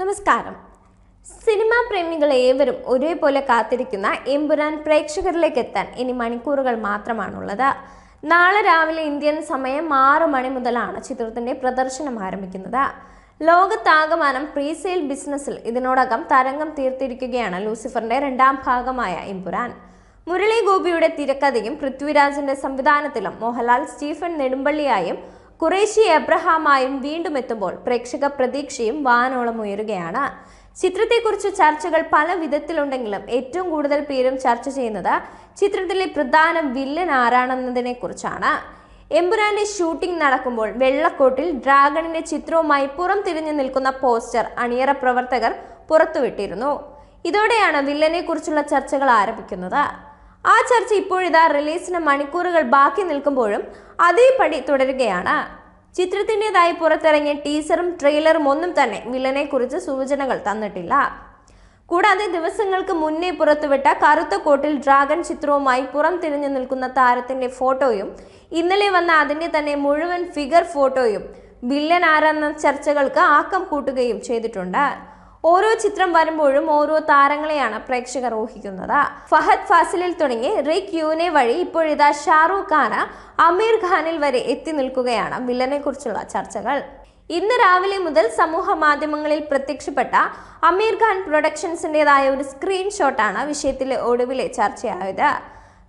നമസ്കാരം. സിനിമാ പ്രേമികൾ ഏവരും ഒരേപോലെ കാത്തിരിക്കുന്ന എമ്പുരാൻ പ്രേക്ഷകരിലേക്ക് എത്താൻ ഇനി മണിക്കൂറുകൾ മാത്രമാണുള്ളത്. നാളെ രാവിലെ ഇന്ത്യൻ സമയം ആറ് മണി മുതലാണ് ചിത്രത്തിന്റെ പ്രദർശനം ആരംഭിക്കുന്നത്. ലോകത്താകമാനം പ്രീസെയിൽ ബിസിനസ്സിൽ ഇതിനോടകം തരംഗം തീർത്തിരിക്കുകയാണ് ലൂസിഫറിന്റെ രണ്ടാം ഭാഗമായ എമ്പുരാൻ. മുരളി ഗോപിയുടെ തിരക്കഥയും പൃഥ്വിരാജിന്റെ സംവിധാനത്തിലും മോഹൻലാൽ സ്റ്റീഫൻ നെടുമ്പള്ളിയായും കുറേശി എബ്രഹാമായും വീണ്ടും എത്തുമ്പോൾ പ്രേക്ഷക പ്രതീക്ഷയും വാനോളം ഉയരുകയാണ്. ചിത്രത്തെക്കുറിച്ച് ചർച്ചകൾ പല വിധത്തിലുണ്ടെങ്കിലും ഏറ്റവും കൂടുതൽ പേരും ചർച്ച ചെയ്യുന്നത് ചിത്രത്തിലെ പ്രധാന വില്ലൻ ആരാണെന്നതിനെ കുറിച്ചാണ് എമ്പുരാന്റെ ഷൂട്ടിംഗ് നടക്കുമ്പോൾ വെള്ളക്കോട്ടിൽ ഡ്രാഗണിന്റെ ചിത്രവുമായി പുറം തിരിഞ്ഞു നിൽക്കുന്ന പോസ്റ്റർ അണിയറ പ്രവർത്തകർ പുറത്തുവിട്ടിരുന്നു. ഇതോടെയാണ് വില്ലനെ കുറിച്ചുള്ള ചർച്ചകൾ ആരംഭിക്കുന്നത്. ആ ചർച്ച ഇപ്പോഴിതാ റിലീസിന് മണിക്കൂറുകൾ ബാക്കി നിൽക്കുമ്പോഴും അതേപടി തുടരുകയാണ്. ചിത്രത്തിന്റെതായി പുറത്തിറങ്ങിയ ടീസറും ട്രെയിലറും ഒന്നും തന്നെ വില്ലനെ കുറിച്ച് സൂചനകൾ തന്നിട്ടില്ല. കൂടാതെ ദിവസങ്ങൾക്ക് മുന്നേ പുറത്തുവിട്ട കറുത്ത കോട്ടിൽ ഡ്രാഗൺ ചിത്രവുമായി പുറം തിരിഞ്ഞു നിൽക്കുന്ന താരത്തിന്റെ ഫോട്ടോയും ഇന്നലെ വന്ന അതിന്റെ തന്നെ മുഴുവൻ ഫിഗർ ഫോട്ടോയും വില്ലൻ ആരെന്ന ചർച്ചകൾക്ക് ആക്കം കൂട്ടുകയും ചെയ്തിട്ടുണ്ട്. ഓരോ ചിത്രം വരുമ്പോഴും ഓരോ താരങ്ങളെയാണ് പ്രേക്ഷകർ ഊഹിക്കുന്നത്. ഫഹദ് ഫാസിലിൽ തുടങ്ങി റിക് യൂനെ വഴി ഇപ്പോഴിതാ ഷാറൂഖ് ഖാന് അമീർ ഖാനിൽ വരെ എത്തി നിൽക്കുകയാണ് വില്ലനെ കുറിച്ചുള്ള ചർച്ചകൾ. ഇന്ന് രാവിലെ മുതൽ സമൂഹ മാധ്യമങ്ങളിൽ പ്രത്യക്ഷപ്പെട്ട അമീർ ഖാൻ പ്രൊഡക്ഷൻസിന്റെതായ ഒരു സ്ക്രീൻഷോട്ടാണ് വിഷയത്തിലെ ഒടുവിലെ ചർച്ചയായത്.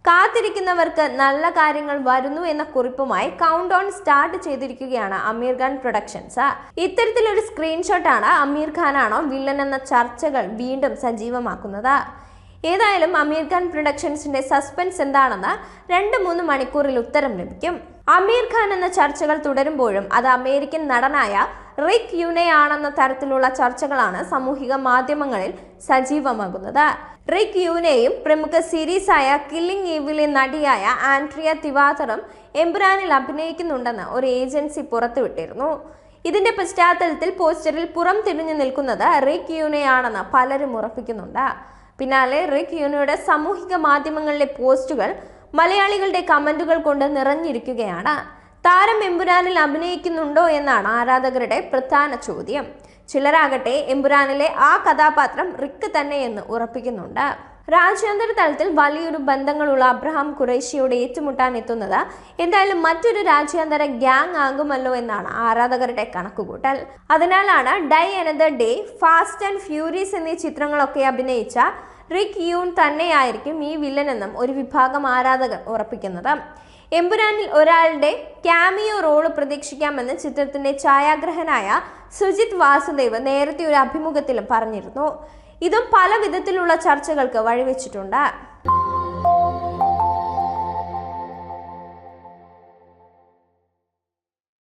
കാത്തിരിക്കുന്നവർക്ക് നല്ല കാര്യങ്ങൾ വരുന്നു എന്ന കുറിപ്പുമായി കൗണ്ട് ഓൺ സ്റ്റാർട്ട് ചെയ്തിരിക്കുകയാണ് അമീർ ഖാൻ പ്രൊഡക്ഷൻസ് ഇത്തരത്തിലൊരു സ്ക്രീൻഷോട്ടാണ് അമീർ ഖാനാണോ വില്ലൻ എന്ന ചർച്ചകൾ വീണ്ടും സജീവമാക്കുന്നത്. ഏതായാലും അമീർ ഖാൻ പ്രൊഡക്ഷൻസിന്റെ സസ്പെൻസ് എന്താണെന്ന് രണ്ട് മൂന്ന് മണിക്കൂറിൽ ഉത്തരം ലഭിക്കും. അമീർ ഖാൻ എന്ന ചർച്ചകൾ തുടരുമ്പോഴും അത് അമേരിക്കൻ നടനായ റിക് യുനെ ആണെന്ന തരത്തിലുള്ള ചർച്ചകളാണ് സാമൂഹിക മാധ്യമങ്ങളിൽ സജീവമാകുന്നത്. റിക് യുനെയും പ്രമുഖ സീരീസായ കില്ലിംഗ് ഈവിലെ നടിയായ ആൻഡ്രിയ തിവാതറും എംബ്രാനിൽ അഭിനയിക്കുന്നുണ്ടെന്ന് ഒരു ഏജൻസി പുറത്തുവിട്ടിരുന്നു. ഇതിന്റെ പശ്ചാത്തലത്തിൽ പോസ്റ്ററിൽ പുറം തിരിഞ്ഞു നിൽക്കുന്നത് റിക് യുനെയാണെന്ന് പലരും ഉറപ്പിക്കുന്നുണ്ട്. പിന്നാലെ റിക് യൂനയുടെ സാമൂഹിക മാധ്യമങ്ങളിലെ പോസ്റ്റുകൾ മലയാളികളുടെ കമന്റുകൾ കൊണ്ട് നിറഞ്ഞിരിക്കുകയാണ്. താരം എമ്പുരാനിൽ അഭിനയിക്കുന്നുണ്ടോ എന്നാണ് ആരാധകരുടെ പ്രധാന ചോദ്യം. ചിലരാകട്ടെ എമ്പുരാനിലെ ആ കഥാപാത്രം റിക്ക് തന്നെയെന്ന് ഉറപ്പിക്കുന്നുണ്ട്. രാജ്യാന്തര തലത്തിൽ വലിയൊരു ബന്ധങ്ങളുള്ള അബ്രഹാം ഖുറേഷിയോട് ഏറ്റുമുട്ടാൻ എത്തുന്നത് എന്തായാലും മറ്റൊരു രാജ്യാന്തര ഗ്യാങ് ആകുമല്ലോ എന്നാണ് ആരാധകരുടെ കണക്കുകൂട്ടൽ. അതിനാലാണ് die another day fast and furious എന്നീ ചിത്രങ്ങളൊക്കെ അഭിനയിച്ച റിക് യൂൺ തന്നെയായിരിക്കും ഈ വില്ലനെന്നും ഒരു വിഭാഗം ആരാധകർ ഉറപ്പിക്കുന്നത്. എമ്പുരാനിൽ ഒരാളുടെ ക്യാമിയോ റോൾ പ്രതീക്ഷിക്കാമെന്ന് ചിത്രത്തിന്റെ ഛായാഗ്രഹനായ സുജിത് വാസുദേവ് നേരത്തെ ഒരു അഭിമുഖത്തിലും പറഞ്ഞിരുന്നു. ഇതും പല വിധത്തിലുള്ള ചർച്ചകൾക്ക് വഴിവെച്ചിട്ടുണ്ട്.